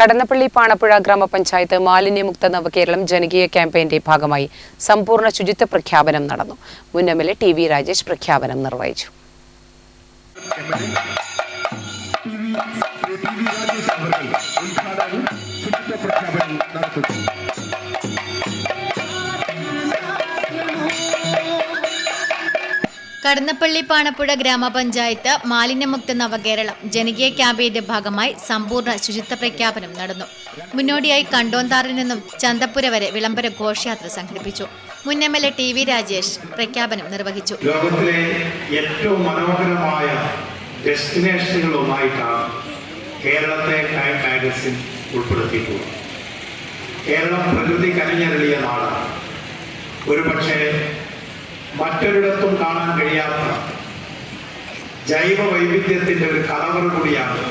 കടന്നപ്പള്ളി പാണപ്പുഴ ഗ്രാമപഞ്ചായത്ത് മാലിന്യമുക്ത നവകേരളം ജനകീയ ക്യാമ്പയിന്റെ ഭാഗമായി സമ്പൂർണ ശുചിത്വ പ്രഖ്യാപനം നടന്നു. മുൻ ടി വി രാജേഷ് പ്രഖ്യാപനം നിർവഹിച്ചു. ടി വി രാജേഷ് കടന്നപ്പള്ളി പാണപ്പുഴ ഗ്രാമപഞ്ചായത്ത് മാലിന്യമുക്ത നവകേരളം ജനകീയ ക്യാമ്പയിന്റെ ഭാഗമായി സമ്പൂർണ ശുചിത്വ പ്രഖ്യാപനം നടന്നു. മുന്നോടിയായി കണ്ടോന്താറിൽ നിന്നും ചന്തപ്പുര വരെ വിളംബര ഘോഷയാത്ര സംഘടിപ്പിച്ചു. മുൻ M L A T V Rajesh പ്രഖ്യാപനം നിർവഹിച്ചു. ലോകത്തിലെ ഏറ്റവും മനോഹരമായ ഡെസ്റ്റിനേഷനുകളുമായിട്ടാണ് കേരളത്തെ ടൈം കേരളം പ്രകൃതി കനിഞ്ഞരളിയ മറ്റൊരിടത്തും കാണാൻ കഴിയാത്ത ജൈവ വൈവിധ്യത്തിന്റെ ഒരു കലവറ കൂടിയാണ്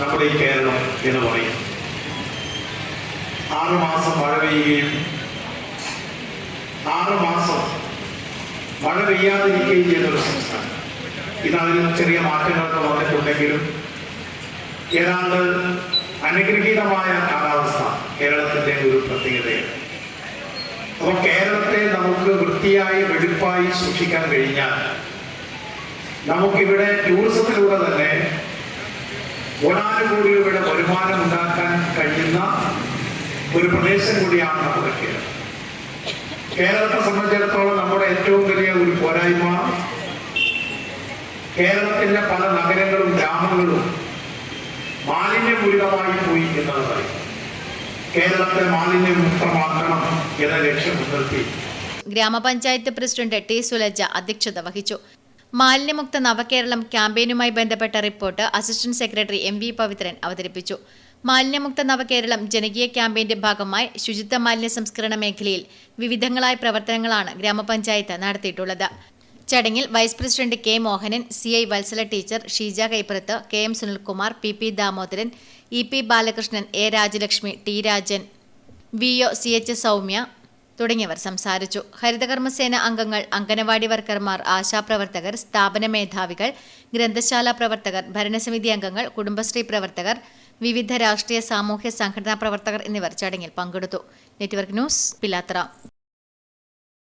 നമ്മുടെ ഈ കേരളം എന്ന് പറയും ആറുമാസം മഴ പെയ്യുകയും ആറ് മാസം മഴ പെയ്യാതിരിക്കുകയും ചെയ്യുന്ന ഒരു സംസ്ഥാനം. ഇതതിൽ ചെറിയ മാറ്റങ്ങളൊക്കെ വന്നിട്ടുണ്ടെങ്കിലും ഏതാണ്ട് അനുഗ്രഹീതമായ കാലാവസ്ഥ കേരളത്തിന്റെ ഒരു പ്രത്യേകതയാണ്. അപ്പോൾ നമുക്ക് വൃത്തിയായി വെടുപ്പായി സൂക്ഷിക്കാൻ കഴിഞ്ഞാൽ നമുക്കിവിടെ ടൂറിസത്തിലൂടെ തന്നെ ഒരാനുകൂടിയുടെ വരുമാനം ഉണ്ടാക്കാൻ കഴിയുന്ന ഒരു പ്രദേശം കൂടിയാണ് നമ്മുടെ കേരളം. കേരളത്തെ സംബന്ധിച്ചിടത്തോളം നമ്മുടെ ഏറ്റവും വലിയ ഒരു പോരായ്മ കേരളത്തിന്റെ പല നഗരങ്ങളും ഗ്രാമങ്ങളും മാലിന്യപൂരിതമായി പോയി എന്നുള്ളതായി കേരളത്തെ മാലിന്യമുക്തമാക്കണം എന്ന ലക്ഷ്യം മുൻനിർത്തി ഗ്രാമപഞ്ചായത്ത് പ്രസിഡന്റ് ടി. സുലജ അധ്യക്ഷത വഹിച്ചു. മാലിന്യമുക്ത നവകേരളം ക്യാമ്പയിനുമായി ബന്ധപ്പെട്ട report assistant secretary M V Pavithran അവതരിപ്പിച്ചു. മാലിന്യമുക്ത നവകേരളം ജനകീയ ക്യാമ്പയിന്റെ ഭാഗമായി ശുചിത്വ മാലിന്യ സംസ്കരണ മേഖലയിൽ വിവിധങ്ങളായ പ്രവർത്തനങ്ങളാണ് ഗ്രാമപഞ്ചായത്ത് നടത്തിയിട്ടുള്ളത്. ചടങ്ങിൽ vice president K. Mohanan C. I. Vatsala teacher Sheeja Kaippurath K. M. Sunilkumar P. P. Damodaran E. P. Balakrishnan A. Rajalakshmi T. Rajan V. O. C. H. Soumya തുടങ്ങിയവർ സംസാരിച്ചു. ഹരിതകർമ്മസേന അംഗങ്ങൾ അംഗനവാടി വർക്കർമാർ ആശാപ്രവർത്തകർ സ്ഥാപന മേധാവികൾ ഗ്രന്ഥശാല പ്രവർത്തകർ ഭരണസമിതി അംഗങ്ങൾ കുടുംബശ്രീ പ്രവർത്തകർ വിവിധ രാഷ്ട്രീയ സാമൂഹ്യ സംഘടനാ പ്രവർത്തകർ എന്നിവർ ചടങ്ങിൽ പങ്കെടുത്തു. നെറ്റ്വർക്ക് ന്യൂസ് പിലാത്ര